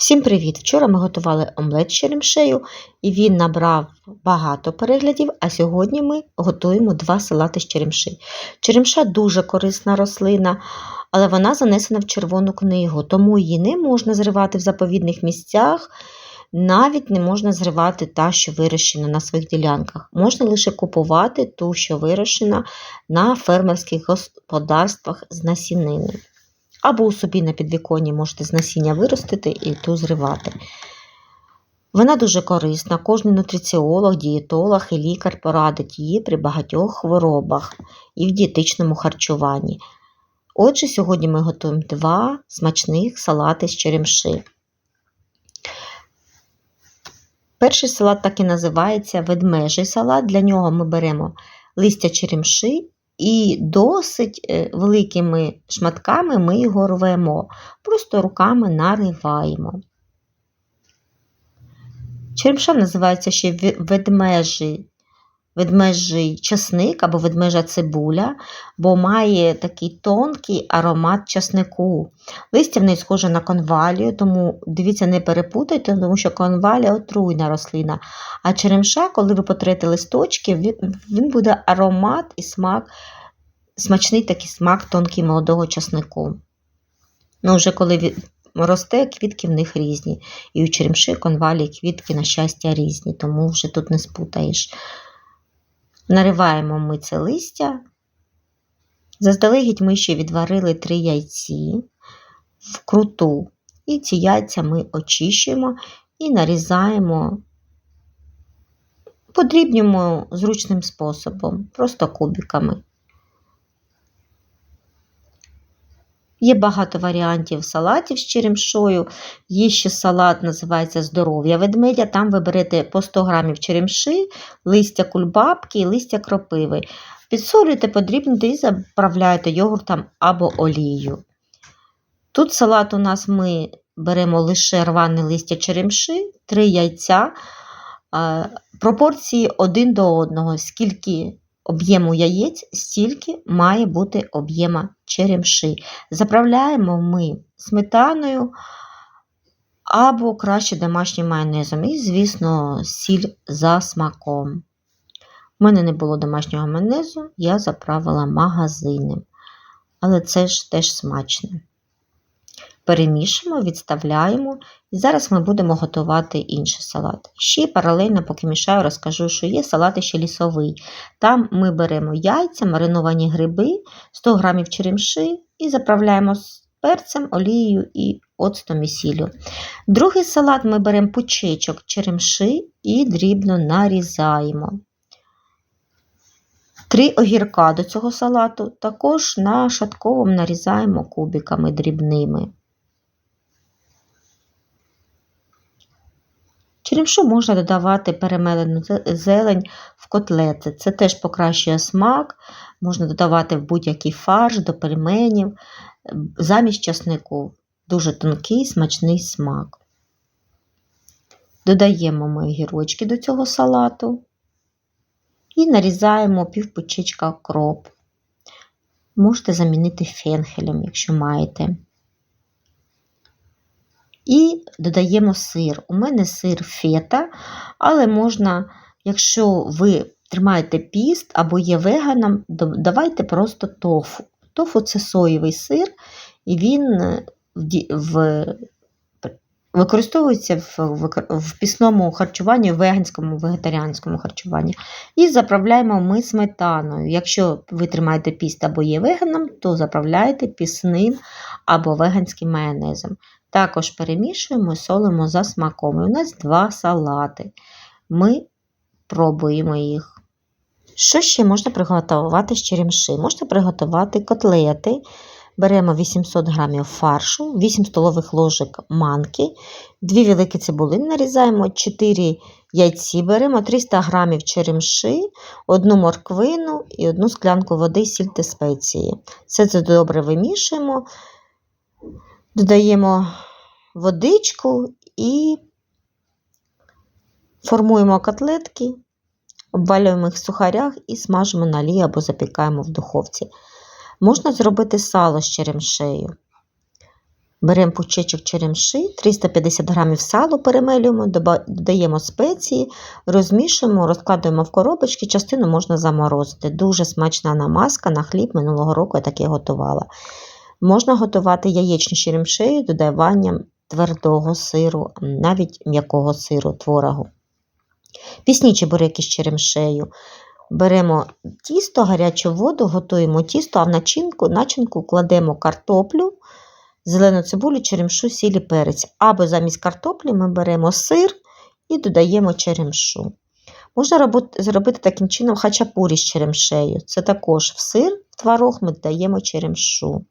Всім привіт! Вчора ми готували омлет з черемшею і він набрав багато переглядів, а сьогодні ми готуємо два салати з черемши. Черемша дуже корисна рослина, але вона занесена в червону книгу, тому її не можна зривати в заповідних місцях, навіть не можна зривати та, що вирощена на своїх ділянках. Можна лише купувати ту, що вирощена на фермерських господарствах з насінини. Або у собі на підвіконні можете з насіння виростити і ту зривати. Вона дуже корисна. Кожен нутриціолог, дієтолог і лікар порадить її при багатьох хворобах і в дієтичному харчуванні. Отже, сьогодні ми готуємо два смачних салати з черемши. Перший салат так і називається ведмежий салат. Для нього ми беремо листя черемши і досить е, великими шматками ми його рвемо, просто руками нариваємо. Черемша називається ще ведмежий, ведмежий часник або ведмежа цибуля, бо має такий тонкий аромат часнику. Листя в неї схоже на конвалію, тому дивіться, не перепутайте, тому що конвалія отруйна рослина. А черемша, коли ви потрете листочки, він буде аромат і смак смачний такий смак тонкий молодого часнику. Ну, вже коли росте, квітки в них різні. І у черемши, конвалі, квітки, на щастя, різні, тому вже тут не спутаєш. Нариваємо ми це листя. Заздалегідь ми ще відварили три яйці в круту. І ці яйця ми очищуємо і нарізаємо, подрібнюємо зручним способом, просто кубиками. Є багато варіантів салатів з черемшою. Є ще салат, називається здоров'я ведмедя. Там ви берете по 100 грамів черемши, листя кульбабки і листя кропиви. Підсолюєте, подрібните і заправляєте йогуртом або олією. Тут салат у нас ми беремо лише рване листя черемши, 3 яйця, пропорції один до одного, скільки об'єму яєць стільки має бути об'єма черемши. Заправляємо ми сметаною або краще домашнім майонезом. І, звісно, сіль за смаком. У мене не було домашнього майонезу, я заправила магазинним. Але це ж теж смачно перемішуємо, відставляємо. І зараз ми будемо готувати інший салат. Ще паралельно, поки мішаю, розкажу, що є салат ще лісовий. Там ми беремо яйця, мариновані гриби, 100 г черемши і заправляємо перцем, олією і оцтом і сіллю. Другий салат ми беремо пучечок черемши і дрібно нарізаємо. Три огірка до цього салату також на шатковому нарізаємо кубиками дрібними. Черемшу можна додавати перемелену зелень в котлети. Це теж покращує смак, можна додавати в будь-який фарш до пельменів, замість часнику. Дуже тонкий смачний смак. Додаємо ми гірочки до цього салату і нарізаємо півпучечка кроп. Можете замінити фенхелем, якщо маєте. І додаємо сир. У мене сир фета, але можна, якщо ви тримаєте піст або є веганом, давайте просто тофу. Тофу це соєвий сир, і він е, в, використовується в, в, в пісному харчуванні, в веганському, вегетаріанському харчуванні. І заправляємо ми сметаною. Якщо ви тримаєте піст або є веганом, то заправляєте пісним або веганським майонезом. Також перемішуємо і солимо за смаком. І у нас два салати. Ми пробуємо їх. Що ще можна приготувати з черемши? Можна приготувати котлети. Беремо 800 г фаршу, 8 столових ложок манки, 2 великі цибулини нарізаємо, 4 яйці беремо, 300 г черемши, 1 морквину і 1 склянку води, сіль та спеції. Все це добре вимішуємо. Додаємо водичку і формуємо котлетки, обвалюємо їх в сухарях і смажимо на лі або запікаємо в духовці. Можна зробити сало з черемшею. Беремо пучечок черемши, 350 г салу перемелюємо, додаємо спеції, розмішуємо, розкладуємо в коробочки, частину можна заморозити. Дуже смачна намазка на хліб минулого року я таке готувала. Можна готувати яєчні яєчню з додаванням твердого сиру, навіть м'якого сиру, творогу. Пісні чебуреки з черемшею. Беремо тісто, гарячу воду, готуємо тісто, а в начинку, начинку кладемо картоплю, зелену цибулю, черемшу, сіль перець. Або замість картоплі ми беремо сир і додаємо черемшу. Можна робот- зробити таким чином хачапурі з черемшею. Це також в сир, в творог ми додаємо черемшу.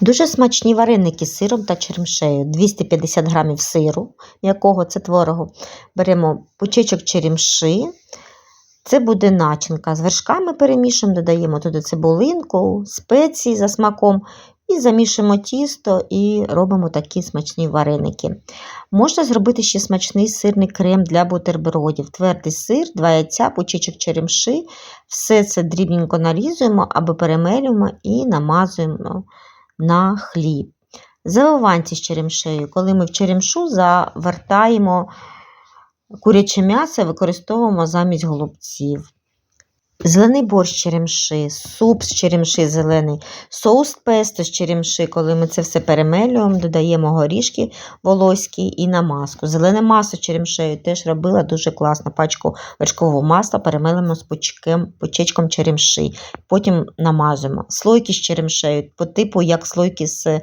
Дуже смачні вареники з сиром та черемшею. 250 г сиру, м'якого це творогу. Беремо пучечок черемши. Це буде начинка. З вершками перемішуємо, додаємо туди цибулинку, спеції за смаком і замішуємо тісто і робимо такі смачні вареники. Можна зробити ще смачний сирний крем для бутербродів. Твердий сир, два яйця, пучечок черемши. Все це дрібненько нарізуємо або перемелюємо і намазуємо на хліб. Завиванці з черемшею. Коли ми в черемшу завертаємо куряче м'ясо, використовуємо замість голубців. Зелений борщ черемши, суп з черемши зелений, соус песто з черемши, коли ми це все перемелюємо, додаємо горішки волоські і намазку. Зелене масло черемшею теж робила дуже класно. Пачку вершкового масла перемелимо з пучком, пучечком черемши. Потім намазуємо. Слойки з черемшею, по типу як слойки з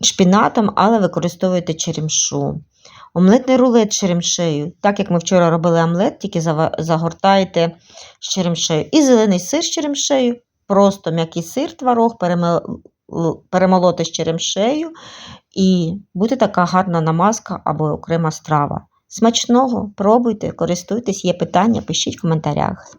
шпінатом, але використовуєте черемшу. Омлетний рулет з черемшею. Так як ми вчора робили омлет, тільки загортаєте з черемшею. І зелений сир з черемшею, просто м'який сир, творог, перемолоти з черемшею. І буде така гарна намазка або окрема страва. Смачного, пробуйте, користуйтесь, є питання, пишіть в коментарях.